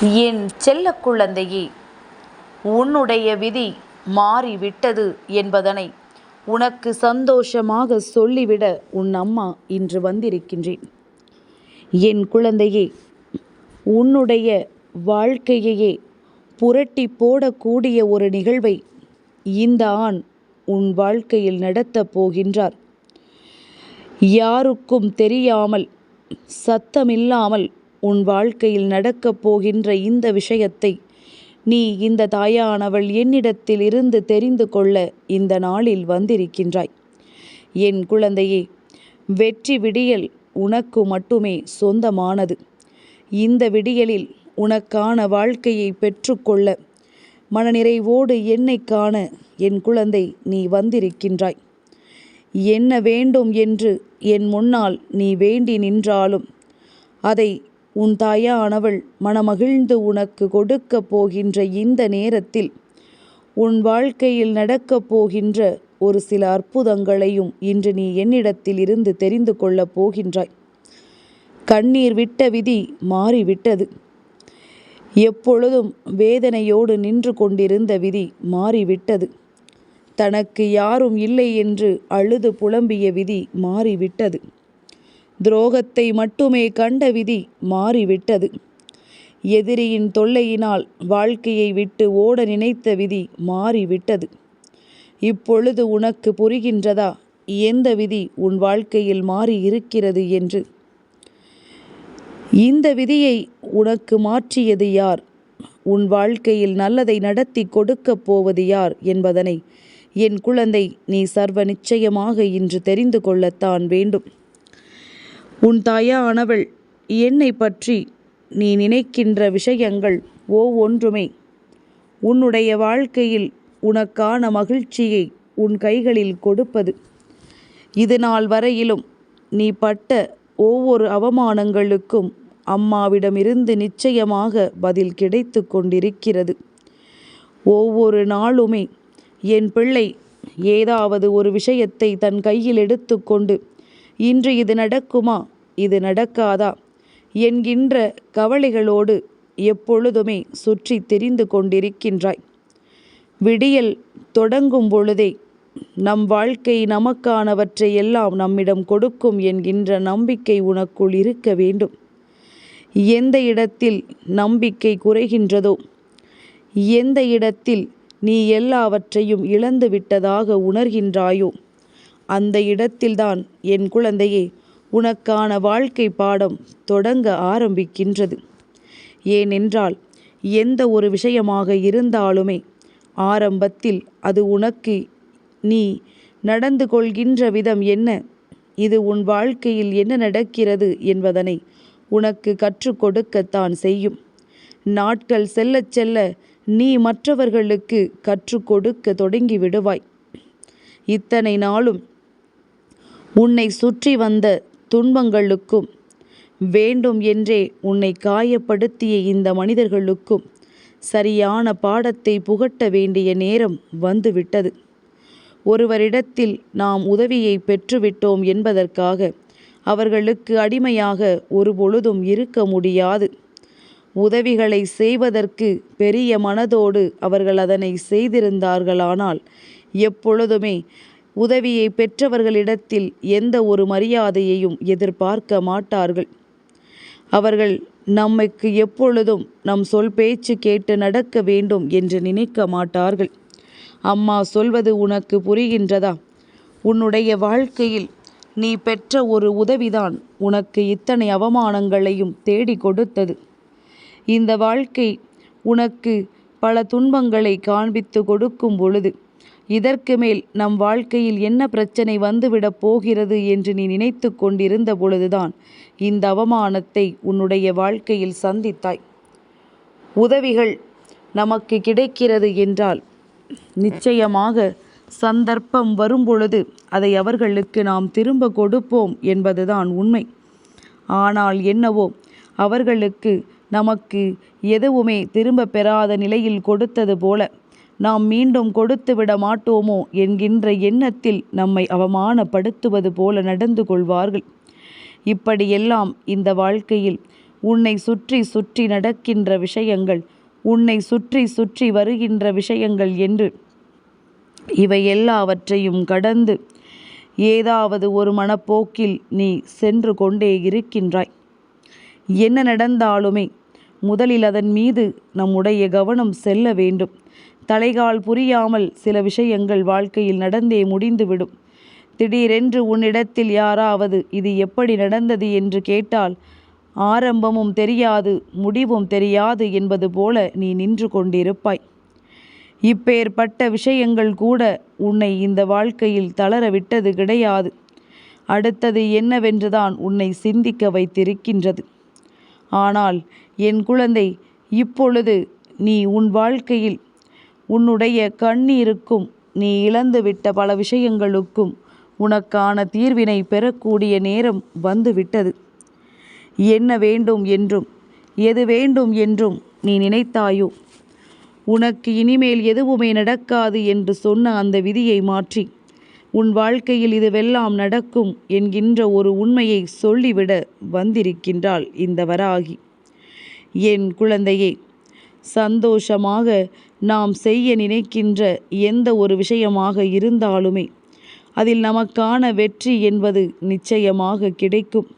என் செல்ல குழந்தையே உன்னுடைய விதி மாறிவிட்டது என்பதனை உனக்கு சந்தோஷமாக சொல்லிவிட உன் அம்மா இன்று வந்திருக்கின்றேன். என் குழந்தையே உன்னுடைய வாழ்க்கையையே புரட்டி போடக்கூடிய ஒரு நிகழ்வை இந்த ஆண் உன் வாழ்க்கையில் நடத்தப் போகின்றார். யாருக்கும் தெரியாமல் சத்தமில்லாமல் உன் வாழ்க்கையில் நடக்கப் போகின்ற இந்த விஷயத்தை நீ இந்த தாயானவள் என்னிடத்தில் இருந்து தெரிந்து கொள்ள இந்த நாளில் வந்திருக்கின்றாய். என் குழந்தையே வெற்றி விடியல் உனக்கு மட்டுமே சொந்தமானது. இந்த விடியலில் உனக்கான வாழ்க்கையை பெற்றுக்கொள்ள மனநிறைவோடு என்னை காண என் குழந்தை நீ வந்திருக்கின்றாய். என்ன வேண்டும் என்று என் முன்னால் நீ வேண்டி நின்றாலும் அதை உன் தாயானவள் மனமகிழ்ந்து உனக்கு கொடுக்கப் போகின்ற இந்த நேரத்தில் உன் வாழ்க்கையில் நடக்கப் போகின்ற ஒரு சில அற்புதங்களையும் இன்று நீ என்னிடத்தில் இருந்து தெரிந்து கொள்ளப் போகின்றாய். கண்ணீர் விட்ட விதி மாறிவிட்டது. எப்பொழுதும் வேதனையோடு நின்று கொண்டிருந்த விதி மாறிவிட்டது. தனக்கு யாரும் இல்லை என்று அழுது புலம்பிய விதி மாறிவிட்டது. துரோகத்தை மட்டுமே கண்ட விதி மாறிவிட்டது. எதிரியின் தொல்லையினால் வாழ்க்கையை விட்டு ஓட நினைத்த விதி மாறிவிட்டது. இப்பொழுது உனக்கு புரிகின்றதா? எந்த விதி உன் வாழ்க்கையில் மாறி இருக்கிறது என்று. இந்த விதியை உனக்கு மாற்றியது யார்? உன் வாழ்க்கையில் நல்லதை நடத்தி கொடுக்கப் போவது யார் என்பதனை என் குழந்தை நீ சர்வ நிச்சயமாக இன்று தெரிந்து கொள்ளத்தான் வேண்டும். உன் தாயானவள் என்னை பற்றி நீ நினைக்கின்ற விஷயங்கள் ஒவ்வொன்றுமே. உன்னுடைய வாழ்க்கையில் உனக்கான மகிழ்ச்சியை உன் கைகளில் கொடுப்பது. இது நாள் வரையிலும் நீ பட்ட ஒவ்வொரு அவமானங்களுக்கும் அம்மாவிடமிருந்து நிச்சயமாக பதில் கிடைத்து கொண்டிருக்கிறது. ஒவ்வொரு நாளுமே என் பிள்ளை ஏதாவது ஒரு விஷயத்தை தன் கையில் எடுத்துக்கொண்டு இன்று இது நடக்குமா? இது நடக்காதா? என்கின்ற கவலைகளோடு எப்பொழுதுமே சுற்றி தெரிந்து கொண்டிருக்கின்றாய். விடியல் தொடங்கும் பொழுதே நம் வாழ்க்கை நமக்கானவற்றை எல்லாம் நம்மிடம் கொடுக்கும் என்கின்ற நம்பிக்கை உனக்குள் இருக்க வேண்டும். எந்த இடத்தில் நம்பிக்கை குறைகின்றதோ எந்த இடத்தில் நீ எல்லாவற்றையும் இழந்து விட்டதாக உணர்கின்றாயோ அந்த இடத்தில்தான் என் குழந்தையே உனக்கான வாழ்க்கை பாடம் தொடங்க ஆரம்பிக்கின்றது. ஏனென்றால் எந்த ஒரு விஷயமாக இருந்தாலுமே ஆரம்பத்தில் அது உனக்கு நீ நடந்து கொள்கின்ற விதம் என்ன? இது உன் வாழ்க்கையில் என்ன நடக்கிறது என்பதனை உனக்கு கற்றுக் கொடுக்கத்தான் செய்யும். நாட்கள் செல்லச் செல்ல நீ மற்றவர்களுக்கு கற்றுக் கொடுக்க தொடங்கி விடுவாய். இத்தனை நாளும் உன்னை சுற்றி வந்த துன்பங்களுக்கும் வேண்டும் என்றே உன்னை காயப்படுத்திய இந்த மனிதர்களுக்கும் சரியான பாடத்தை புகட்ட வேண்டிய நேரம் வந்துவிட்டது. ஒருவரிடத்தில் நாம் உதவியை பெற்றுவிட்டோம் என்பதற்காக அவர்களுக்கு அடிமையாக ஒரு பொழுதும் இருக்க முடியாது. உதவிகளை செய்வதற்கு பெரிய மனதோடு அவர்கள் அதனை செய்திருந்தார்களானால் எப்பொழுதுமே உதவியை பெற்றவர்களிடத்தில் எந்த ஒரு மரியாதையையும் எதிர்பார்க்க மாட்டார்கள். அவர்கள் நம்மைக்கு எப்பொழுதும் நம் சொல் பேச்சு கேட்டு நடக்க வேண்டும் என்று நினைக்க மாட்டார்கள். அம்மா சொல்வது உனக்கு புரிகின்றதா? உன்னுடைய வாழ்க்கையில் நீ பெற்ற ஒரு உதவிதான் உனக்கு இத்தனை அவமானங்களையும் தேடி கொடுத்தது. இந்த வாழ்க்கை உனக்கு பல துன்பங்களை காண்பித்து கொடுக்கும் பொழுது இதற்கு மேல் நம் வாழ்க்கையில் என்ன பிரச்சனை வந்துவிடப் போகிறது என்று நீ நினைத்து கொண்டிருந்த பொழுதுதான் இந்த அவமானத்தை உன்னுடைய வாழ்க்கையில் சந்தித்தாய். உதவிகள் நமக்கு கிடைக்கிறது என்றால் நிச்சயமாக சந்தர்ப்பம் வரும்பொழுது அதை அவர்களுக்கு நாம் திரும்ப கொடுப்போம் என்பதுதான் உண்மை. ஆனால் என்னவோ அவர்களுக்கு நமக்கு எதுவுமே திரும்ப பெறாத நிலையில் கொடுத்தது போல நாம் மீண்டும் கொடுத்து விட மாட்டோமோ என்கின்ற எண்ணத்தில் நம்மை அவமானப்படுத்துவது போல நடந்து கொள்வார்கள். இப்படியெல்லாம் இந்த வாழ்க்கையில் உன்னை சுற்றி சுற்றி நடக்கின்ற விஷயங்கள் உன்னை சுற்றி சுற்றி வருகின்ற விஷயங்கள் என்று இவை எல்லாவற்றையும் கடந்து ஏதாவது ஒரு மனப்போக்கில் நீ சென்று கொண்டே இருக்கின்றாய். என்ன நடந்தாலுமே முதலில் அதன் மீது நம்முடைய கவனம் செல்ல வேண்டும். தலைகால் புரியாமல் சில விஷயங்கள் வாழ்க்கையில் நடந்தே முடிந்துவிடும். திடீரென்று உன்னிடத்தில் யாராவது இது எப்படி நடந்தது என்று கேட்டால் ஆரம்பமும் தெரியாது முடிவும் தெரியாது என்பது போல நீ நின்று கொண்டிருப்பாய். இப்பேற்பட்ட விஷயங்கள் கூட உன்னை இந்த வாழ்க்கையில் தளர விட்டது கிடையாது. அடுத்தது என்னவென்றுதான் உன்னை சிந்திக்க வைத்திருக்கின்றது. ஆனால் என் குழந்தை இப்பொழுது நீ உன் வாழ்க்கையில் உன்னுடைய கண்ணீருக்கும் நீ இழந்துவிட்ட பல விஷயங்களுக்கும் உனக்கான தீர்வினை பெறக்கூடிய நேரம் வந்துவிட்டது. என்ன வேண்டும் என்றும் எது வேண்டும் என்றும் நீ நினைத்தாயோ? உனக்கு இனிமேல் எதுவுமே நடக்காது என்று சொன்ன அந்த விதியை மாற்றி உன் வாழ்க்கையில் இதுவெல்லாம் நடக்கும் என்கின்ற ஒரு உண்மையை சொல்லிவிட வந்திருக்கின்றாள் இந்த வராகி. என் குழந்தையே சந்தோஷமாக நாம் செய்ய நினைக்கின்ற எந்த ஒரு விஷயமாக இருந்தாலுமே அதில் நமக்கான வெற்றி என்பது நிச்சயமாக கிடைக்கும்.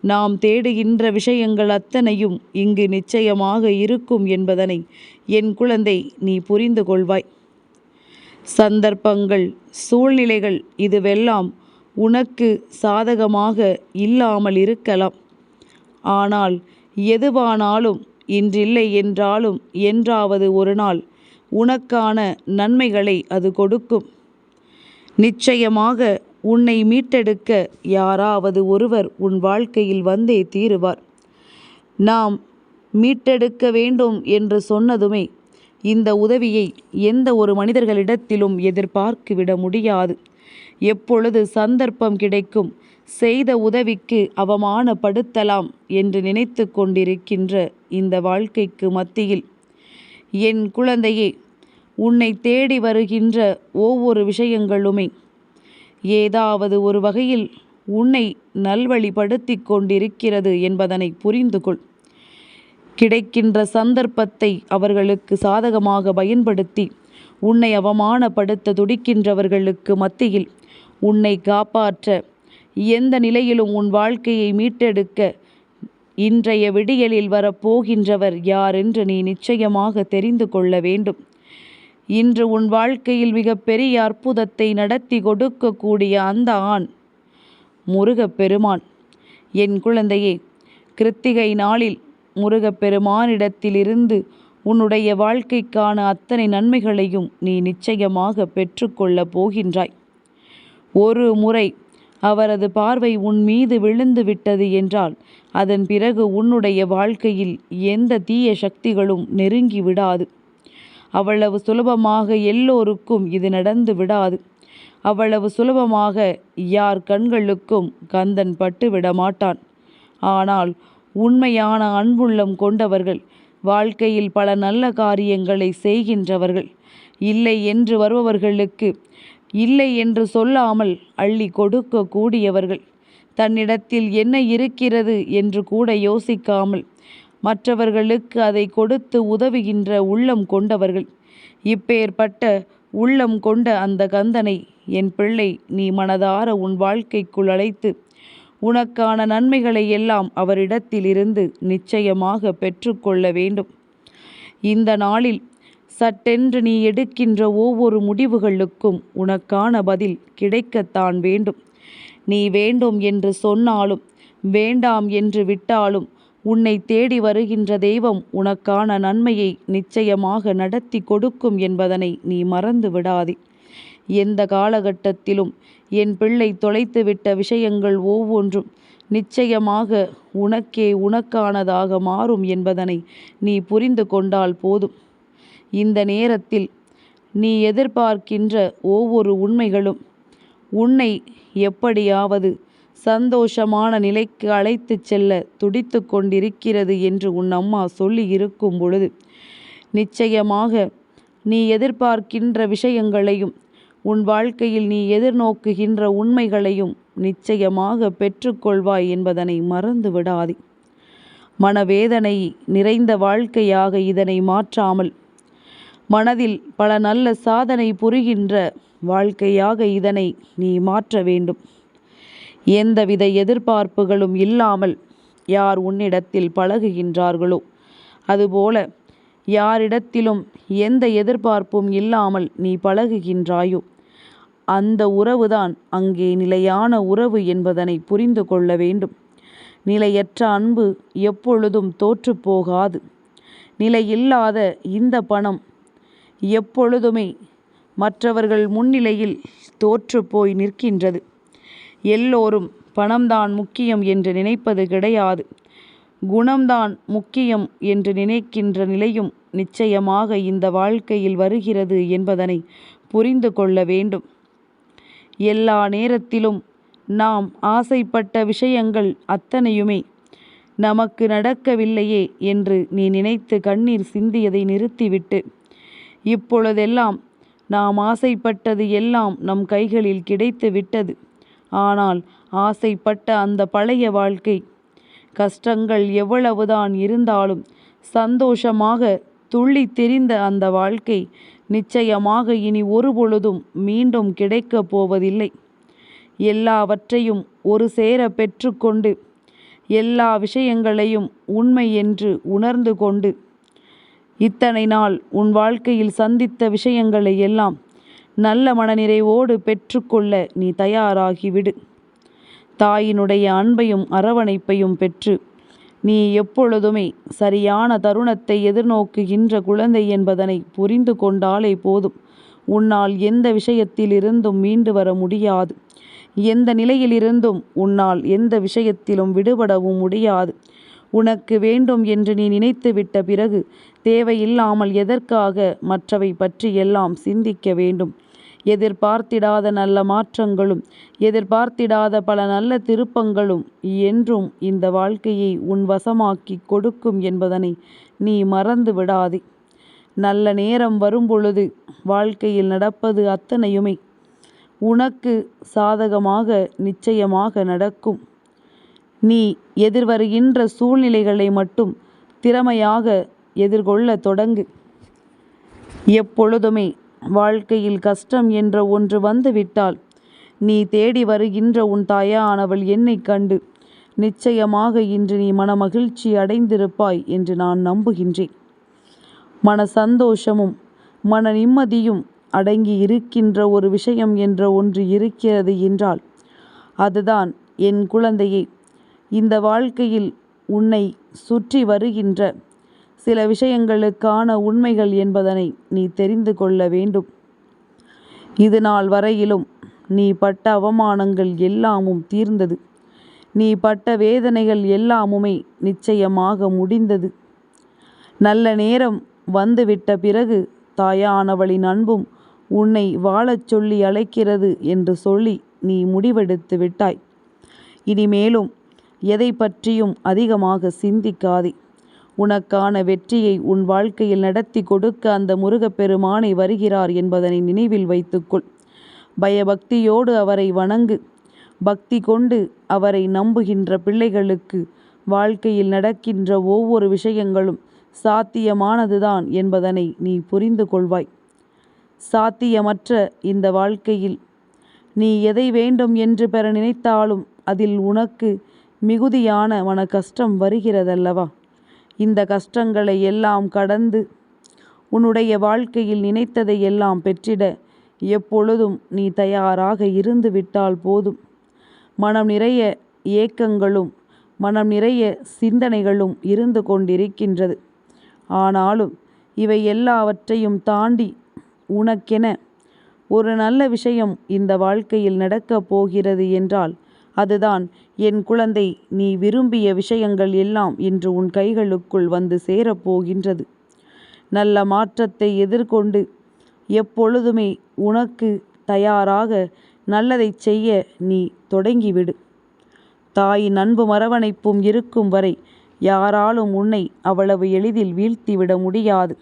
நாம் தேடுகின்ற விஷயங்கள் அத்தனையும் இங்கு நிச்சயமாக இருக்கும் என்பதனை என் குழந்தை நீ புரிந்து கொள்வாய். சந்தர்ப்பங்கள் சூழ்நிலைகள் இதுவெல்லாம் உனக்கு சாதகமாக இல்லாமல் இருக்கலாம். ஆனால் எதுவானாலும் இன்றில்லை என்றாலும் என்றாவது ஒரு நாள் உனக்கான நன்மைகளை அது கொடுக்கும். நிச்சயமாக உன்னை மீட்டெடுக்க யாராவது ஒருவர் உன் வாழ்க்கையில் வந்தே தீருவார். நாம் மீட்டெடுக்க வேண்டும் என்று சொன்னதுமே இந்த உதவியை எந்த ஒரு மனிதர்களிடத்திலும் எதிர்பார்க்கிவிட முடியாது. எப்பொழுது சந்தர்ப்பம் கிடைக்கும் செய்த உதவிக்கு அவமானப்படுத்தலாம் என்று நினைத்து கொண்டிருக்கின்ற இந்த வாழ்க்கைக்கு மத்தியில் என் குழந்தையே உன்னை தேடி வருகின்ற ஒவ்வொரு விஷயங்களுமே ஏதாவது ஒரு வகையில் உன்னை நல்வழிப்படுத்தி கொண்டிருக்கிறது என்பதனை புரிந்து கொள். கிடைக்கின்ற சந்தர்ப்பத்தை அவர்களுக்கு சாதகமாக பயன்படுத்தி உன்னை அவமானப்படுத்த துடிக்கின்றவர்களுக்கு மத்தியில் உன்னை காப்பாற்ற எந்த நிலையிலும் உன் வாழ்க்கையை மீட்டெடுக்க இன்றைய விடியலில் வரப்போகின்றவர் யார் என்று நீ நிச்சயமாக தெரிந்து கொள்ள வேண்டும். இன்று உன் வாழ்க்கையில் மிகப்பெரிய அற்புதத்தை நடத்தி கொடுக்கக்கூடிய அந்த ஆண் முருகப்பெருமான். என் குழந்தையே கிருத்திகை நாளில் முருகப்பெருமானிடத்திலிருந்து உன்னுடைய வாழ்க்கைக்கான அத்தனை நன்மைகளையும் நீ நிச்சயமாக பெற்றுக்கொள்ளப் போகின்றாய். ஒரு முறை அவரது பார்வை உன் மீது விழுந்து விட்டது என்றால் அதன் பிறகு உன்னுடைய வாழ்க்கையில் எந்த தீய சக்திகளும் நெருங்கி விடாது. அவ்வளவு சுலபமாக எல்லோருக்கும் இது நடந்து விடாது. அவ்வளவு சுலபமாக யார் கண்களுக்கும் கந்தன் பட்டு விடமாட்டான். ஆனால் உண்மையான அன்புள்ளம் கொண்டவர்கள் வாழ்க்கையில் பல நல்ல காரியங்களை செய்கின்றவர்கள் இல்லை என்று வருபவர்களுக்கு இல்லை என்று சொல்லாமல் அள்ளி கொடுக்க கூடியவர்கள் தன்னிடத்தில் என்ன இருக்கிறது என்று கூட யோசிக்காமல் மற்றவர்களுக்கு அதை கொடுத்து உதவுகின்ற உள்ளம் கொண்டவர்கள். இப்பேற்பட்ட உள்ளம் கொண்ட அந்த கந்தனை என் பிள்ளை நீ மனதார உன் வாழ்க்கைக்குள் அழைத்து உனக்கான நன்மைகளை எல்லாம் அவரிடத்திலிருந்து நிச்சயமாக பெற்றுக்கொள்ள வேண்டும். இந்த நாளில் சட்டென்று நீ எடுக்கின்ற ஒவ்வொரு முடிவுகளுக்கும் உனக்கான பதில் கிடைக்கத்தான் வேண்டும். நீ வேண்டும் என்று சொன்னாலும் வேண்டாம் என்று விட்டாலும் உன்னை தேடி வருகின்ற தெய்வம் உனக்கான நன்மையை நிச்சயமாக நடத்தி கொடுக்கும் என்பதனை நீ மறந்து விடாதே. எந்த காலகட்டத்திலும் என் பிள்ளை தொலைத்துவிட்ட விஷயங்கள் ஒவ்வொன்றும் நிச்சயமாக உனக்கே உனக்கானதாக மாறும் என்பதனை நீ புரிந்து கொண்டால் போதும். இந்த நேரத்தில் நீ எதிர்பார்க்கின்ற ஒவ்வொரு உண்மைகளும் உன்னை எப்படியாவது சந்தோஷமான நிலைக்கு அழைத்து செல்ல துடித்து கொண்டிருக்கிறது என்று உன் அம்மா சொல்லி இருக்கும் பொழுது நிச்சயமாக நீ எதிர்பார்க்கின்ற விஷயங்களையும் உன் வாழ்க்கையில் நீ எதிர்நோக்குகின்ற உண்மைகளையும் நிச்சயமாக பெற்றுக்கொள்வாய் என்பதனை மறந்து விடாதே மனவேதனை நிறைந்த வாழ்க்கையாக இதனை மாற்றாமல் மனதில் பல நல்ல சாதனை புரிகின்ற வாழ்க்கையாக இதனை நீ மாற்ற வேண்டும். எந்தவித எதிர்பார்ப்புகளும் இல்லாமல் யார் உன்னிடத்தில் பழகுகின்றார்களோ? அதுபோல யாரிடத்திலும் எந்த எதிர்பார்ப்பும் இல்லாமல் நீ பழகுகின்றாயோ? அந்த உறவுதான் அங்கே நிலையான உறவு என்பதனை புரிந்து கொள்ள வேண்டும். நிலையற்ற அன்பு எப்பொழுதும் தோற்றுப்போகாது நிலையில்லாத இந்த பணம் எப்பொழுதுமே மற்றவர்கள் முன்னிலையில் தோற்றுப்போய் நிற்கின்றது. எல்லோரும் பணம்தான் முக்கியம் என்று நினைப்பது கிடையாது. குணம்தான் முக்கியம் என்று நினைக்கின்ற நிலையும் நிச்சயமாக இந்த வாழ்க்கையில் வருகிறது என்பதனை புரிந்து கொள்ள வேண்டும். எல்லா நேரத்திலும் நாம் ஆசைப்பட்ட விஷயங்கள் அத்தனையுமே நமக்கு நடக்கவில்லையே என்று நீ நினைத்து கண்ணீர் சிந்தியதை நிறுத்திவிட்டு இப்பொழுதெல்லாம் நாம் ஆசைப்பட்டது எல்லாம் நம் கைகளில் கிடைத்து விட்டது. ஆனால் ஆசைப்பட்ட அந்த பழைய வாழ்க்கை கஷ்டங்கள் எவ்வளவுதான் இருந்தாலும் சந்தோஷமாக துள்ளி தெரிந்த அந்த வாழ்க்கை நிச்சயமாக இனி ஒருபொழுதும் மீண்டும் கிடைக்கப் போவதில்லை. எல்லாவற்றையும் ஒரு சேர பெற்றுக்கொண்டு எல்லா விஷயங்களையும் உண்மை என்று உணர்ந்து கொண்டு இத்தனை நாள் உன் வாழ்க்கையில் சந்தித்த விஷயங்களை எல்லாம் நல்ல மனநிறைவோடு பெற்றுக்கொள்ள நீ தயாராகிவிடு. தாயினுடைய அன்பையும் அரவணைப்பையும் பெற்று நீ எப்பொழுதுமே சரியான தருணத்தை எதிர்நோக்குகின்ற குழந்தை என்பதனை புரிந்து கொண்டாலே போதும். உன்னால் எந்த விஷயத்திலிருந்தும் மீண்டு வர முடியாது. எந்த நிலையிலிருந்தும் உன்னால் எந்த விஷயத்திலும் விடுபடவும் முடியாது. உனக்கு வேண்டும் என்று நீ நினைத்துவிட்ட பிறகு தேவையில்லாமல் எதற்காக மற்றவை பற்றி எல்லாம் சிந்திக்க வேண்டும்? எதிர்பார்த்திடாத நல்ல மாற்றங்களும் எதிர்பார்த்திடாத பல நல்ல திருப்பங்களும் என்றும் இந்த வாழ்க்கையை உன் வசமாக்கி கொடுக்கும் என்பதனை நீ மறந்து விடாதே. நல்ல நேரம் வரும்பொழுது வாழ்க்கையில் நடப்பது அத்தனையுமே உனக்கு சாதகமாக நிச்சயமாக நடக்கும். நீ எதிர்வருகின்ற சூழ்நிலைகளை மட்டும் திறமையாக எதிர்கொள்ள தொடங்கு. எப்பொழுதுமே வாழ்க்கையில் கஷ்டம் என்ற ஒன்று வந்துவிட்டால் நீ தேடி வருகின்ற உன் தாயானவள் என்னை கண்டு நிச்சயமாக இன்று நீ மனமகிழ்ச்சி அடைந்திருப்பாய் என்று நான் நம்புகின்றேன். மன சந்தோஷமும் மன நிம்மதியும் அடங்கி இருக்கின்ற ஒரு விஷயம் என்ற ஒன்று இருக்கிறது என்றால் அதுதான் என் குழந்தையை. இந்த வாழ்க்கையில் உன்னை சுற்றி வருகின்ற சில விஷயங்களுக்கான உண்மைகள் என்பதனை நீ தெரிந்து கொள்ள வேண்டும். இது நாள் வரையிலும் நீ பட்ட அவமானங்கள் எல்லாமும் தீர்ந்தது. நீ பட்ட வேதனைகள் எல்லாமுமே நிச்சயமாக முடிந்தது. நல்ல நேரம் வந்துவிட்ட பிறகு தாயானவளின் அன்பும் உன்னை வாழச் சொல்லி அழைக்கிறது என்று சொல்லி நீ முடிவெடுத்து விட்டாய். இனிமேலும் எதை பற்றியும் அதிகமாக சிந்திக்காதே. உனக்கான வெற்றியை உன் வாழ்க்கையில் நடத்தி கொடுக்க அந்த முருகப்பெருமானை வருகிறார் என்பதனை நினைவில் வைத்துக்கொள். பயபக்தியோடு அவரை வணங்கு. பக்தி கொண்டு அவரை நம்புகின்ற பிள்ளைகளுக்கு வாழ்க்கையில் நடக்கின்ற ஒவ்வொரு விஷயங்களும் சாத்தியமானதுதான் என்பதனை நீ புரிந்து கொள்வாய். சாத்தியமற்ற இந்த வாழ்க்கையில் நீ எதை வேண்டும் என்று பெற நினைத்தாலும் அதில் உனக்கு மிகுதியான மன கஷ்டம் வருகிறதல்லவா? இந்த கஷ்டங்களை எல்லாம் கடந்து உன்னுடைய வாழ்க்கையில் நினைத்ததை எல்லாம் பெற்றிட எப்பொழுதும் நீ தயாராக இருந்து விட்டால் போதும். மனம் நிறைய ஏக்கங்களும் மனம் நிறைய சிந்தனைகளும் இருந்து கொண்டிருக்கின்றது. ஆனாலும் இவை எல்லாவற்றையும் தாண்டி உனக்கென ஒரு நல்ல விஷயம் இந்த வாழ்க்கையில் நடக்கப் போகிறது என்றால் அதுதான் என் குழந்தை நீ விரும்பிய விஷயங்கள் எல்லாம் இன்று உன் கைகளுக்குள் வந்து சேரப்போகின்றது நல்ல மாற்றத்தை எதிர்கொண்டு எப்பொழுதுமே உனக்கு தயாராக நல்லதைச் செய்ய நீ தொடங்கிவிடு. தாயின் அன்பு மரவணைப்பும் இருக்கும் வரை யாராலும் உன்னை அவ்வளவு எளிதில் வீழ்த்திவிட முடியாது.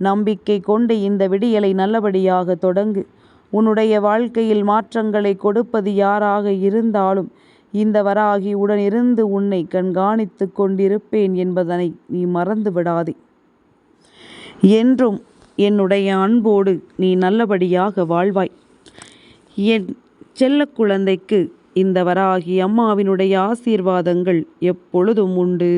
நம்பிக்கை கொண்டு இந்த விடியலை நல்லபடியாக தொடங்கு. உன்னுடைய வாழ்க்கையில் மாற்றங்களை கொடுப்பது யாராக இருந்தாலும் இந்த வராகி உடனிருந்து உன்னை கண்காணித்து கொண்டிருப்பேன் என்பதனை நீ மறந்து விடாதே என்றும் என்னுடைய அன்போடு நீ நல்லபடியாக வாழ்வாய். என் செல்ல குழந்தைக்கு இந்த வராகி அம்மாவினுடைய ஆசீர்வாதங்கள் எப்பொழுதும் உண்டு.